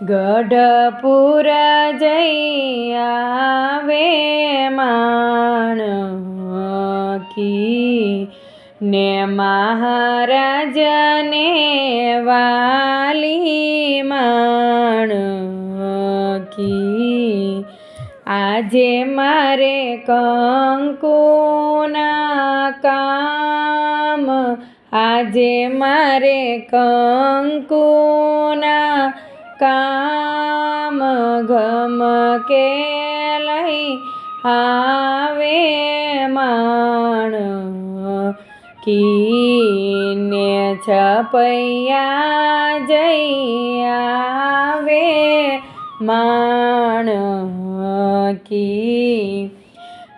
ગઢપુર જઈ માણ કી ને મહારાજને વાલી માણકી આજે મારે કંકુના કામ આજે મારે કંકુના કામ ઘમ કે લઈ આવે માણ. કીને છપૈયા જઈ આવે માણ. કી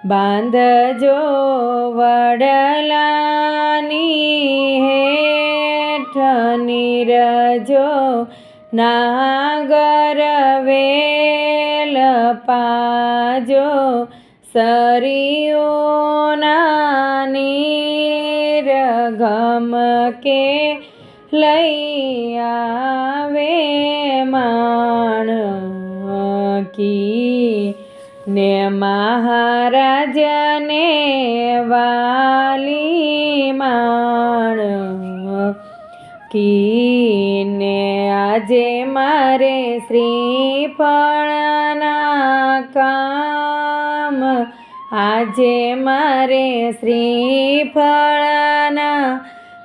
બાંધજો વડલાની હેઠ નીરજો નાગર વેલ પાજો સરિયોના ગમ કે લઈ આવે માણ કી ને મહારાજને વાલી માણ કીને આજે મારે શ્રીફળના કામ. આજે મારે શ્રીફળના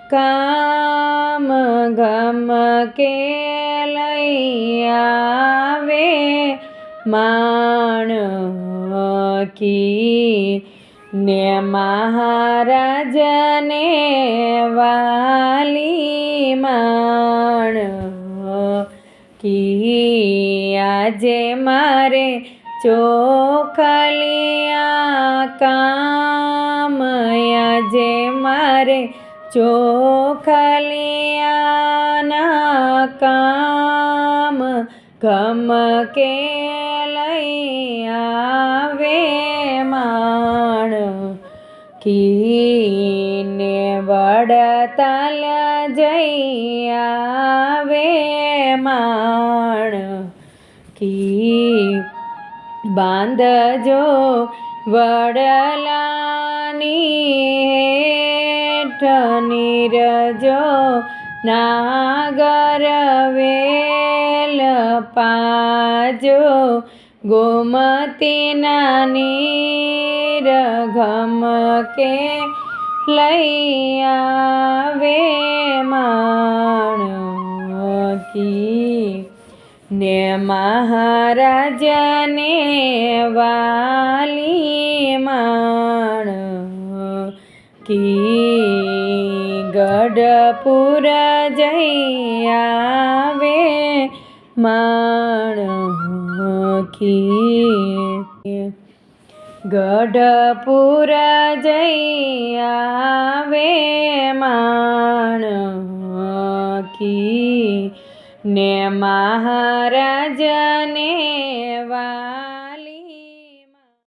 કામ. ગમ કે લઈ આવે માણ કી ને મહારાજને વાલી માણ કી આજે મારે ચોખલિયા કામ આજે મારે ચોખલિયાના કામ. ગમ કે લઈ આવે માણ. કીને વડતલ જઈ આવે માણ. કી બાંધજો વડલાની હેઠ નીરજો નાગર વેલ પાજો ગોમતી નીર ઘમ કે લઈ આવે માણ કી ને મહારાજને વાલી માણ કી ગઢપુર જઈ આવે માણ કી ગઢપુર જઈ આવે માણ કી ને મહારાજને વા